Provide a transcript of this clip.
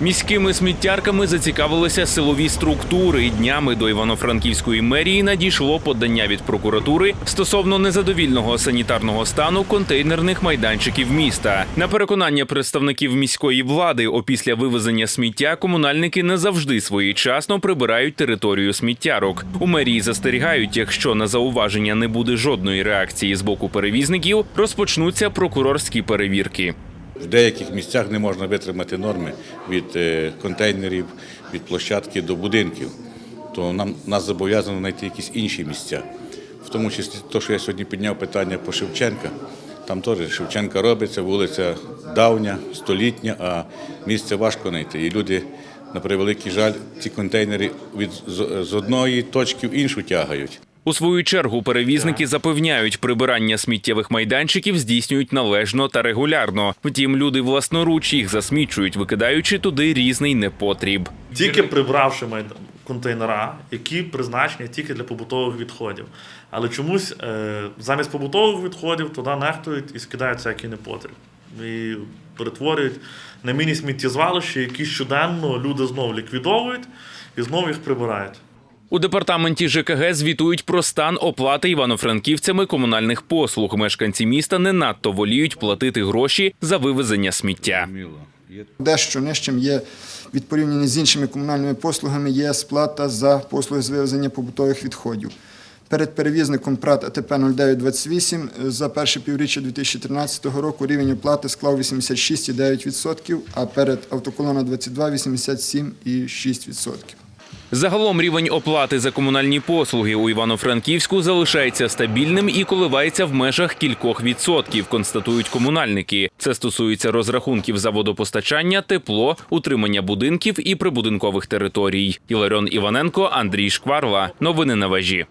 Міськими сміттярками зацікавилися силові структури. І Днями до Івано-Франківської мерії надійшло подання від прокуратури стосовно незадовільного санітарного стану контейнерних майданчиків міста. На переконання представників міської влади, опісля вивезення сміття комунальники не завжди своєчасно прибирають територію сміттярок. У мерії застерігають, якщо на зауваження не буде жодної реакції з боку перевізників, розпочнуться прокурорські перевірки. В деяких місцях не можна витримати норми від е, контейнерів, від площадки до будинків. То нам нас зобов'язано знайти якісь інші місця. В тому числі те, що я сьогодні підняв питання по Шевченка. Там теж Шевченка робиться, вулиця давня, столітня, а місце важко знайти. І люди, на превеликий жаль, ці контейнери від з- одної точки в іншу тягають. У свою чергу перевізники запевняють, прибирання сміттєвих майданчиків здійснюють належно та регулярно. Втім, люди власноруч їх засмічують, викидаючи туди різний непотріб. Тільки прибравши контейнера, які призначені тільки для побутових відходів. Але чомусь е, замість побутових відходів туди нехтують і скидають всякий непотріб. І перетворюють на міні-сміттєзвалища, які щоденно люди знову ліквідовують і знову їх прибирають. У департаменті ЖКГ звітують про стан оплати івано-франківцями комунальних послуг. Мешканці міста не надто воліють платити гроші за вивезення сміття. Дещо нижчим є від порівняння з іншими комунальними послугами є сплата за послуги з вивезення побутових відходів. Перед перевізником ПРАТ АТП 0928 за перше півріччя 2013 року рівень оплати склав 86,9%, а перед автоколона 22 – 87,6%. Загалом рівень оплати за комунальні послуги у Івано-Франківську залишається стабільним і коливається в межах кількох відсотків, констатують комунальники. Це стосується розрахунків за водопостачання, тепло, утримання будинків і прибудинкових територій. Іларіон Іваненко, Андрій Шкварла. Новини на вежі.